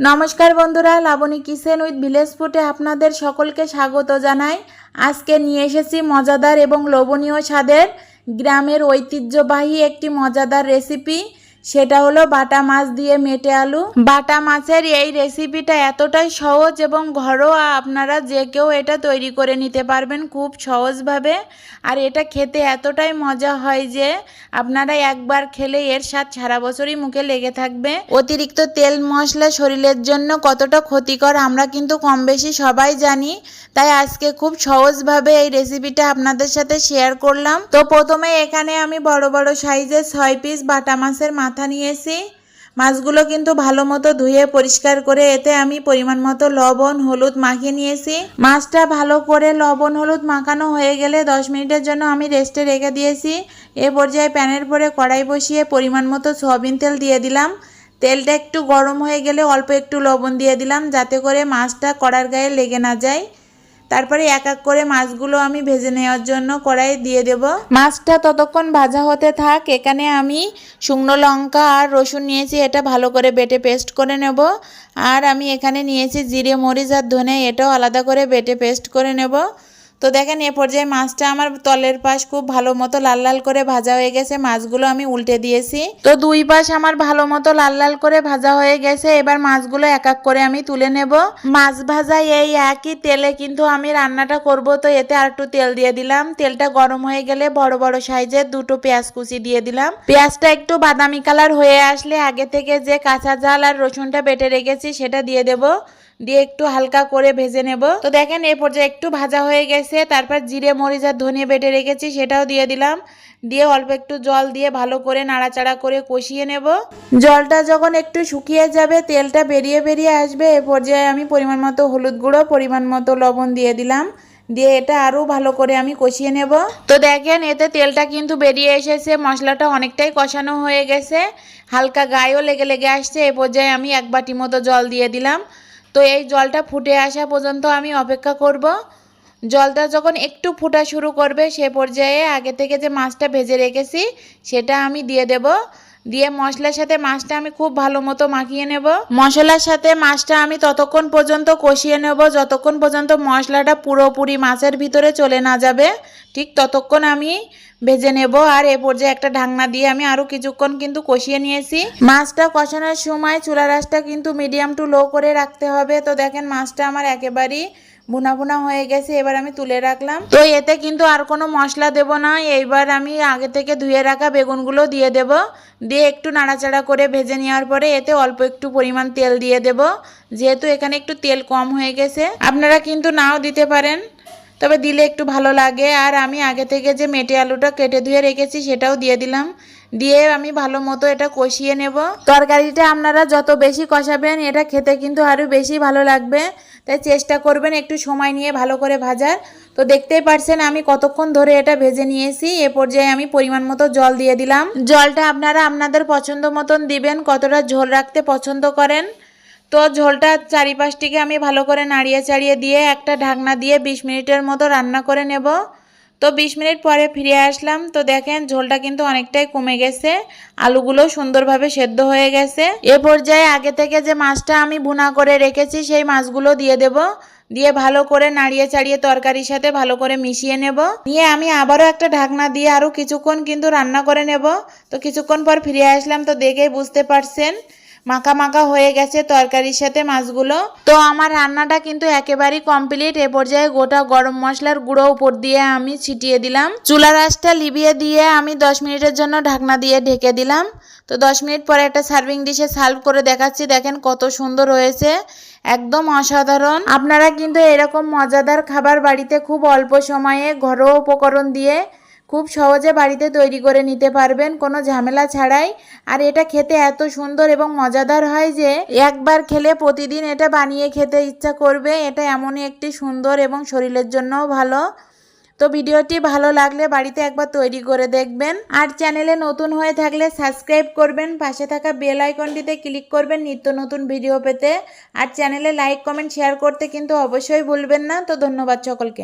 নমস্কার বন্ধুরা, Laboni কিসেন with village ফুটে আপনাদের সকলকে স্বাগত জানাই। আজকে নিয়ে এসেছি মজাদার এবং লোভনীয় স্বাদের গ্রামের ঐতিহ্যবাহী একটি মজাদার রেসিপি সেটা হলো বাটা মাছ দিয়ে মেটে আলু। বাটা মাছের এই রেসিপিটা এতটাই সহজ এবং ঘরোয়া, আপনারা যে কেউ এটা তৈরি করে নিতে পারবেন খুব সহজভাবে। আর এটা খেতে এতটাই মজা হয় যে, আপনারা একবার খেলে এর স্বাদ সারা বছরই মুখে লেগে থাকবে। অতিরিক্ত তেল মশলা শরীরের জন্য কতটা ক্ষতিকর আমরা কিন্তু কম বেশি সবাই জানি। তাই আজকে খুব সহজভাবে এই রেসিপিটা আপনাদের সাথে শেয়ার করলাম। তো প্রথমে এখানে আমি বড় বড় সাইজের ছয় পিস বাটা মাছের মাথা নিয়েছি। মাছগুলো কিন্তু ভালো মতো ধুয়ে পরিষ্কার করে এতে আমি পরিমাণ মতো লবণ, হলুদ মাখিয়ে নিয়েছি। মাছটা ভালো করে লবণ, হলুদ মাখানো হয়ে গেলে দশ মিনিটের জন্য আমি রেস্টে রেখে দিয়েছি। এ পর্যায়ে প্যানের পরে কড়াই বসিয়ে পরিমাণ মতো সয়াবিন তেল দিয়ে দিলাম। তেলটা একটু গরম হয়ে গেলে অল্প একটু লবণ দিয়ে দিলাম যাতে করে মাছটা কড়ার গায়ে লেগে না যায়। তারপরে এক এক করে মাছগুলো আমি ভেজে নেওয়ার জন্য কড়াই দিয়ে দেব। মাছটা ততক্ষণ ভাজা হতে থাক, এখানে আমি শুকনো লঙ্কা আর রসুন নিয়েছি, এটা ভালো করে বেটে পেস্ট করে নেব। আর আমি এখানে নিয়েছি জিরে, মরিচ আর ধনে, এটাও আলাদা করে বেটে পেস্ট করে নেব। তো দেখেন, এ পর্যায়ে মাছটা আমার তলের পাশ খুব ভালো মতো লাল লাল করে ভাজা হয়ে গেছে। মাছগুলো আমি উল্টে দিয়েছি। তো দুই পাশ আমার ভালো মতো লাল লাল করে ভাজা হয়ে গেছে। এবার মাছগুলো এক এক করে আমি তুলে নেব। মাছ ভাজা এই একই তেলে, কিন্তু আমি রান্নাটা করব তো এতে আর একটু তেল দিয়ে দিলাম। তেলটা গরম হয়ে গেলে বড় বড় সাইজের দুটো পেঁয়াজ কুচি দিয়ে দিলাম। পেঁয়াজটা একটু বাদামি কালার হয়ে আসলে আগে থেকে যে কাঁচা ঝাল আর রসুনটা বেটে রেখেছি, সেটা দিয়ে দেবো। দিয়ে একটু হালকা করে ভেজে নেব। তো দেখেন এই পর্যায়ে একটু ভাজা হয়ে গেছে। তারপর জিরে, মরিচ আর ধনিয়া বেটে রেখেছি, সেটাও দিয়ে দিলাম। দিয়ে অল্প একটু জল দিয়ে ভালো করে নাড়াচাড়া করে কষিয়ে নেব। জলটা যখন একটু শুকিয়ে যাবে, তেলটা বেরিয়ে বেরিয়ে আসবে। এ পর্যায়ে আমি পরিমাণ মতো হলুদ গুঁড়ো, পরিমাণ মতো লবণ দিয়ে দিলাম। দিয়ে এটা আরও ভালো করে আমি কষিয়ে নেব। তো দেখেন, এতে তেলটা কিন্তু বেরিয়ে এসেছে। মশলাটা অনেকটাই কষানো হয়ে গেছে। হালকা গায়েও লেগে লেগে আসছে। এ পর্যায়ে আমি এক বাটি মতো জল দিয়ে দিলাম। তো এই জলটা ফুটে আসা পর্যন্ত আমি অপেক্ষা করব। জলটা যখন একটু ফোটা শুরু করবে, সে পর্যায়ে আগে থেকে যে মাছটা ভেজে রেখেছি, সেটা আমি দিয়ে দেব। দিয়ে মশলার সাথে মাছটা আমি খুব ভালো মতো মাখিয়ে নেব। মশলার সাথে মাছটা আমি ততক্ষণ পর্যন্ত কষিয়ে নেব। যতক্ষণ পর্যন্ত মশলাটা পুরোপুরি মাছের ভিতরে চলে না যাবে, ঠিক ততক্ষণ আমি ভেজে নেব। আর এ পর্যায়ে একটা ঢাকনা দিয়ে আমি আরও কিছুক্ষণ কিন্তু কষিয়ে নিয়েছি। মাছটা কষানোর সময় চুলা রাসটা কিন্তু মিডিয়াম টু লো করে রাখতে হবে। তো দেখেন মাছটা আমার একেবারেই ভুনা ভুনা হয়ে গেছে, এবার আমি তুলে রাখলাম। তো এতে কিন্তু আর কোনো মশলা দেব না। এইবার আমি আগে থেকে ধুয়ে রাখা বেগুনগুলো দিয়ে দেব। দিয়ে একটু নাড়াচাড়া করে ভেজে নেওয়ার পরে এতে অল্প একটু পরিমাণ তেল দিয়ে দেব। যেহেতু এখানে একটু তেল কম হয়ে গেছে, আপনারা কিন্তু নাও দিতে পারেন। তবে দিলে একটু ভালো লাগে। আর আমি আগে থেকে যে মেটে আলুটা কেটে ধুয়ে রেখেছি, সেটাও দিয়ে দিলাম। দিয়ে আমি ভালো মতো এটা কষিয়ে নেব। তরকারিটা আপনারা যত বেশি কষাবেন, এটা খেতে কিন্তু আরও বেশি ভালো লাগবে। তাই চেষ্টা করবেন একটু সময় নিয়ে ভালো করে ভাজার। তো দেখতেই পারছেন, আমি কতক্ষণ ধরে এটা ভেজে নিয়েছি। এ পর্যায়ে আমি পরিমাণ মতো জল দিয়ে দিলাম। জলটা আপনারা আপনাদের পছন্দ মতন দিবেন, কতটা ঝোল রাখতে পছন্দ করেন। তো ঝোলটা চারিপাশটিকে আমি ভালো করে নাড়িয়ে চাড়িয়ে দিয়ে একটা ঢাকনা দিয়ে বিশ মিনিটের মতো রান্না করে নেব। তো বিশ মিনিট পরে ফিরে আসলাম। তো দেখেন ঝোলটা কিন্তু অনেকটাই কমে গেছে। আলুগুলো সুন্দরভাবে সেদ্ধ হয়ে গেছে। এ পর্যায়ে আগে থেকে যে মাছটা আমি ভুনা করে রেখেছি, সেই মাছগুলো দিয়ে দেব। দিয়ে ভালো করে নাড়িয়ে চাড়িয়ে তরকারির সাথে ভালো করে মিশিয়ে নেব। নিয়ে আমি আবারও একটা ঢাকনা দিয়ে আরও কিছুক্ষণ কিন্তু রান্না করে নেব। তো কিছুক্ষণ পর ফিরে আসলাম। তো দেখেই বুঝতে পারছেন মাখা মাখা হয়ে গেছে তরকারির সাথে মাছগুলো। তো আমার রান্নাটা কিন্তু একেবারেই কমপ্লিট এ পর্যায়ে গোটা গরম মশলার গুঁড়ো উপর দিয়ে আমি ছিটিয়ে দিলাম। চুলা রাসটা লিবিয়ে দিয়ে আমি দশ মিনিটের জন্য ঢাকনা দিয়ে ঢেকে দিলাম। তো দশ মিনিট পরে একটা সার্ভিং ডিশে সার্ভ করে দেখাচ্ছি। দেখেন কত সুন্দর হয়েছে। একদম অসাধারণ। আপনারা কিন্তু এরকম মজাদার খাবার বাড়িতে খুব অল্প সময়ে ঘরোয়া উপকরণ দিয়ে খুব সহজে বাড়িতে তৈরি করে নিতে পারবেন, কোনো ঝামেলা ছাড়াই। আর এটা খেতে এত সুন্দর এবং মজাদার হয় যে, একবার খেলে প্রতিদিন এটা বানিয়ে খেতে ইচ্ছা করবে। এটা এমনই একটি সুন্দর এবং শরীরের জন্যও ভালো। তো ভিডিওটি ভালো লাগলে বাড়িতে একবার তৈরি করে দেখবেন। আর চ্যানেলে নতুন হয়ে থাকলে সাবস্ক্রাইব করবেন। পাশে থাকা বেল আইকনটিতে ক্লিক করবেন নিত্য নতুন ভিডিও পেতে। আর চ্যানেলে লাইক, কমেন্ট, শেয়ার করতে কিন্তু অবশ্যই ভুলবেন না। তো ধন্যবাদ সকলকে।